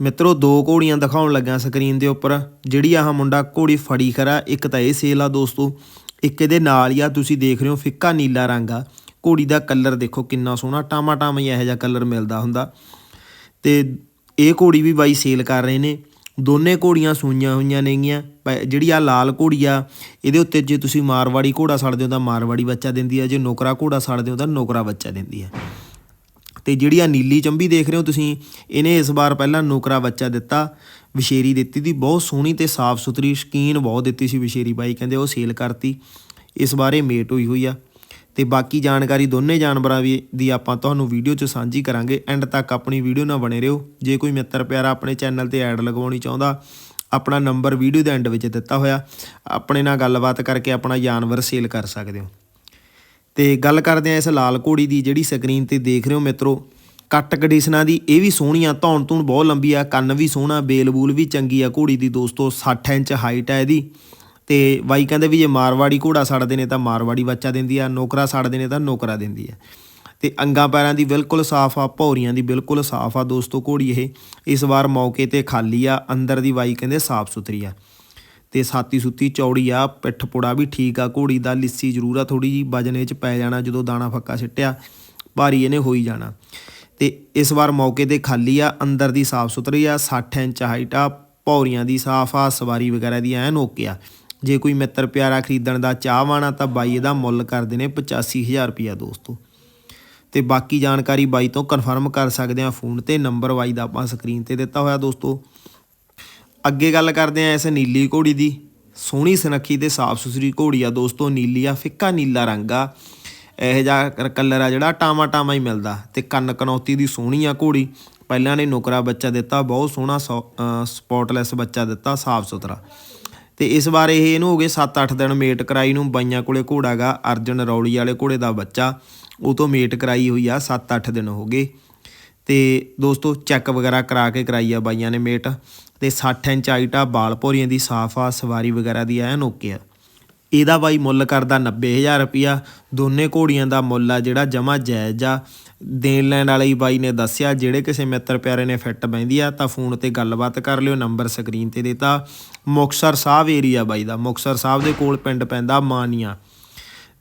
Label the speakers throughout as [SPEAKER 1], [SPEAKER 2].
[SPEAKER 1] ਮਿੱਤਰੋ, ਦੋ ਘੋੜੀਆਂ ਦਿਖਾਉਣ ਲੱਗਾ ਸਕਰੀਨ ਦੇ ਉੱਪਰ। ਜਿਹੜੀ ਆਹ ਮੁੰਡਾ ਘੋੜੀ ਫੜੀ ਖਰਾ ਇੱਕ ਤਾਂ ਇਹ ਸੇਲ ਆ ਦੋਸਤੋ, ਇੱਕ ਇਹਦੇ ਨਾਲ ਹੀ ਆ, ਤੁਸੀਂ ਦੇਖ ਰਹੇ ਹੋ ਫਿੱਕਾ ਨੀਲਾ ਰੰਗ ਆ। ਘੋੜੀ ਦਾ ਕਲਰ ਦੇਖੋ ਕਿੰਨਾ ਸੋਹਣਾ ਟਾਮਾ ਟਾਮਾ ਹੀ ਇਹੋ ਜਿਹਾ ਕਲਰ ਮਿਲਦਾ ਹੁੰਦਾ। ਤੇ ਇਹ ਘੋੜੀ ਵੀ ਬਾਈ ਸੇਲ ਕਰ ਰਹੇ ਨੇ। ਦੋਨੇ ਘੋੜੀਆਂ ਸੂਈਆਂ ਹੋਈਆਂ ਨੇਗੀਆਂ। ਪ- ਜਿਹੜੀ ਆ ਲਾਲ ਘੋੜੀ ਆ, ਇਹਦੇ ਉੱਤੇ ਜੇ ਤੁਸੀਂ ਮਾਰਵਾੜੀ ਘੋੜਾ ਛੱਡਦੇ ਹੋ ਤਾਂ ਮਾਰਵਾੜੀ ਬੱਚਾ ਦਿੰਦੀ ਆ, ਜੇ ਨੋਕਰਾ ਘੋੜਾ ਛੱਡਦੇ ਹੋ ਤਾਂ ਨੋਕਰਾ ਬੱਚਾ ਦਿੰਦੀ ਆ। ਤੇ ਜਿਹੜੀ ਆ ਨੀਲੀ ਚੰਬੀ ਦੇਖ ਰਹੇ ਹੋ ਤੁਸੀਂ, ਇਹਨੇ ਇਸ ਵਾਰ ਪਹਿਲਾਂ ਨੋਕਰਾ ਬੱਚਾ ਦਿੱਤਾ, ਵਿਸ਼ੇਰੀ ਦਿੱਤੀ ਦੀ, ਬਹੁਤ ਸੋਹਣੀ ਤੇ ਸਾਫ਼ ਸੁਥਰੀ ਸ਼ਕੀਨ ਬਹੁਤ ਦਿੱਤੀ ਸੀ ਵਿਸ਼ੇਰੀ ਬਾਈ, ਕਹਿੰਦੇ ਉਹ ਸੇਲ ਕਰਤੀ, ਇਸ ਬਾਰੇ ਮੇਟ ਹੋਈ ਹੋਈ ਆ। ਤੇ ਬਾਕੀ ਜਾਣਕਾਰੀ ਦੋਨੇ ਜਾਨਵਰਾਂ ਵੀ ਦੀ ਆਪਾਂ ਤੁਹਾਨੂੰ ਵੀਡੀਓ 'ਚ ਸਾਂਝੀ ਕਰਾਂਗੇ, ਐਂਡ ਤੱਕ ਆਪਣੀ ਵੀਡੀਓ ਨਾਲ ਬਣੇ ਰਹੋ। ਜੇ ਕੋਈ ਮਿੱਤਰ ਪਿਆਰਾ ਆਪਣੇ ਚੈਨਲ ਤੇ ਐਡ ਲਗਵਾਉਣੀ ਚਾਹੁੰਦਾ, ਆਪਣਾ ਨੰਬਰ ਵੀਡੀਓ ਦੇ ਐਂਡ ਵਿੱਚ ਦਿੱਤਾ ਹੋਇਆ, ਆਪਣੇ ਨਾਲ ਗੱਲਬਾਤ ਕਰਕੇ ਆਪਣਾ ਜਾਨਵਰ ਸੇਲ ਕਰ ਸਕਦੇ ਹੋ। ਤੇ ਗੱਲ ਕਰਦੇ ਆ ਇਸ ਲਾਲ ਘੋੜੀ ਦੀ ਜਿਹੜੀ ਸਕਰੀਨ ਤੇ ਦੇਖ ਰਹੇ ਹੋ ਮਿੱਤਰੋ, ਕੱਟ ਕੰਡੀਸ਼ਨਾਂ ਦੀ, ਇਹ ਵੀ ਸੋਹਣੀ ਆ, ਧੌਣ ਧੂਣ ਬਹੁਤ ਲੰਬੀ ਆ, ਕੰਨ ਵੀ ਸੋਹਣਾ, ਬੇਲ ਬੂਲ ਵੀ ਚੰਗੀ ਆ ਘੋੜੀ ਦੀ ਦੋਸਤੋ 60 ਇੰਚ ਹਾਈਟ ਆ ਇਹਦੀ। ਤੇ ਬਾਈ ਕਹਿੰਦੇ ਵੀ ਜੇ ਮਾਰਵਾੜੀ ਘੋੜਾ ਛੱਡਦੇ ਨੇ ਤਾਂ ਮਾਰਵਾੜੀ ਬੱਚਾ ਦਿੰਦੀ ਆ, ਨੋਕਰਾ ਛੱਡਦੇ ਨੇ ਤਾਂ ਨੋਕਰਾ ਦਿੰਦੀ ਆ। ਤੇ ਅੰਗਾਂ ਪੈਰਾਂ ਦੀ ਬਿਲਕੁਲ ਸਾਫ਼ ਆ, ਭੌਰੀਆਂ ਦੀ ਬਿਲਕੁਲ ਸਾਫ਼ ਆ ਦੋਸਤੋ ਘੋੜੀ ਇਹ, ਇਸ ਵਾਰ ਮੌਕੇ ਤੇ ਖਾਲੀ ਆ, ਅੰਦਰ ਦੀ ਬਾਈ ਕਹਿੰਦੇ ਸਾਫ਼ ਸੁਥਰੀ ਆ। ਤੇ ਸਾਤੀ ਸੁੱਤੀ ਚੌੜੀ ਆ, ਪਿੱਠ ਪੁੜਾ ਵੀ ਠੀਕ ਆ, ਘੋੜੀ ਦਾ ਲਿੱਸੀ ਜ਼ਰੂਰ ਆ ਥੋੜੀ ਜੀ ਵਜਨੇ ਚ ਪੈ ਜਾਣਾ ਜਦੋਂ ਦਾਣਾ ਫੱਕਾ ਸਿੱਟਿਆ, ਭਾਰੀ ਇਹਨੇ ਹੋਈ ਜਾਣਾ। ਤੇ ਇਸ ਵਾਰ ਮੌਕੇ ਤੇ ਖਾਲੀ ਆ, ਅੰਦਰ ਦੀ ਸਾਫ਼ ਸੁਥਰੀ ਆ 60 ਇੰਚ ਹਾਈਟ ਆ ਪੌਰੀਆਂ ਦੀ ਸਾਫ਼ ਆ, ਸਵਾਰੀ ਵਗੈਰਾ ਦੀ ਐਨ ਓਕੇ ਆ। ਜੇ ਕੋਈ ਮਿੱਤਰ ਪਿਆਰਾ ਖਰੀਦਣ ਦਾ ਚਾਹਵਾਨ ਆ, ਤਾਂ ਬਾਈ ਇਹਦਾ ਮੁੱਲ ਕਰਦੇ ਨੇ 85000 ਰੁਪਿਆ ਦੋਸਤੋ। ਤੇ ਬਾਕੀ ਜਾਣਕਾਰੀ ਬਾਈ ਤੋਂ ਕਨਫਰਮ ਕਰ ਸਕਦੇ ਆ, ਫੋਨ ਤੇ ਨੰਬਰ ਬਾਈ ਦਾ ਆਪਾਂ ਸਕਰੀਨ ਤੇ ਦਿੱਤਾ ਹੋਇਆ ਦੋਸਤੋ। ਅੱਗੇ ਗੱਲ ਕਰਦੇ ਆ ਇਸ ਨੀਲੀ ਘੋੜੀ ਦੀ। ਸੋਹਣੀ ਸੁਨੱਖੀ ਤੇ ਸਾਫ਼ ਸੁਥਰੀ ਘੋੜੀ ਆ ਦੋਸਤੋ, ਨੀਲੀ ਆ, ਫਿੱਕਾ ਨੀਲਾ ਰੰਗ ਆ। ਇਹ ਜਿਹਾ ਕਲਰ ਆ ਜਿਹੜਾ ਟਾਮਾ ਟਾਮਾ ਹੀ ਮਿਲਦਾ ਤੇ ਕੰਨ ਕਨੌਤੀ ਦੀ ਸੋਹਣੀ ਆ ਘੋੜੀ। ਪਹਿਲਾਂ ਨੇ ਨੁਕਰਾ ਬੱਚਾ ਦਿੱਤਾ, ਬਹੁਤ ਸੋਹਣਾ ਸਪੌਟਲੈਸ ਬੱਚਾ ਦਿੱਤਾ, ਸਾਫ਼ ਸੁਥਰਾ। ਤੇ ਇਸ ਵਾਰ ਇਹ ਇਹਨੂੰ ਹੋ ਗਏ 7-8 ਦਿਨ ਮੇਟ ਕਰਾਈ ਨੂੰ, ਬਾਈਆਂ ਕੋਲੇ ਘੋੜਾ ਗਾ, ਅਰਜਨ ਰੌਲੀ ਵਾਲੇ ਘੋੜੇ ਦਾ ਬੱਚਾ। ਉਹ ਤੋਂ ਮੇਟ ਕਰਾਈ ਹੋਈ ਆ 7-8 ਦਿਨ ਹੋ ਗਏ। ਤੇ ਦੋਸਤੋ, ਚੈੱਕ ਵਗੈਰਾ ਕਰਾ ਕੇ ਕਰਾਈ ਆ ਬਾਈਆਂ ਨੇ ਮੇਟ। ਤੇ 60 ਇੰਚ ਹਾਈਟ ਬਾਲ ਭੋਰੀਆਂ ਦੀ ਸਾਫ਼ ਆ, ਸਵਾਰੀ ਵਗੈਰਾ ਦੀ ਐਨ ਓਕੇ ਆ। ਇਹਦਾ ਬਾਈ ਮੁੱਲ ਕਰਦਾ 90000 ਰੁਪਿਆ ਦੋਨੇ ਘੋੜੀਆਂ ਦਾ ਮੁੱਲ ਆ ਜਿਹੜਾ ਜਮਾ ਜਾਇਜ਼ ਆ। ਦੇਣ ਲੈਣ ਵਾਲੇ ਬਾਈ ਨੇ ਦੱਸਿਆ, ਜਿਹੜੇ ਕਿਸੇ ਮਿੱਤਰ ਪਿਆਰੇ ਨੇ ਫਿੱਟ ਬੈਂਦੀ ਆ, ਤਾਂ ਫੋਨ ਤੇ ਗੱਲਬਾਤ ਕਰ ਲਿਓ, ਨੰਬਰ ਸਕਰੀਨ ਤੇ ਦਿੱਤਾ। ਮੁਕਸਰ ਸਾਹਿਬ ਏਰੀਆ ਬਾਈ ਦਾ ਮੁਕਸਰ ਸਾਹਿਬ ਦੇ ਕੋਲ ਪਿੰਡ ਪੈਂਦਾ ਮਾਨੀਆਂ।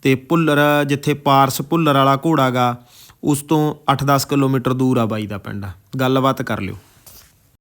[SPEAKER 1] ਤੇ ਭੁੱਲਰ, ਜਿੱਥੇ ਪਾਰਸ ਭੁੱਲਰ ਵਾਲਾ ਘੋੜਾ ਗਾ, ਉਸ ਤੋਂ 8-10 ਕਿਲੋਮੀਟਰ ਦੂਰ ਆ ਬਾਈ ਦਾ ਪਿੰਡ ਗੱਲਬਾਤ ਕਰ ਲਿਓ।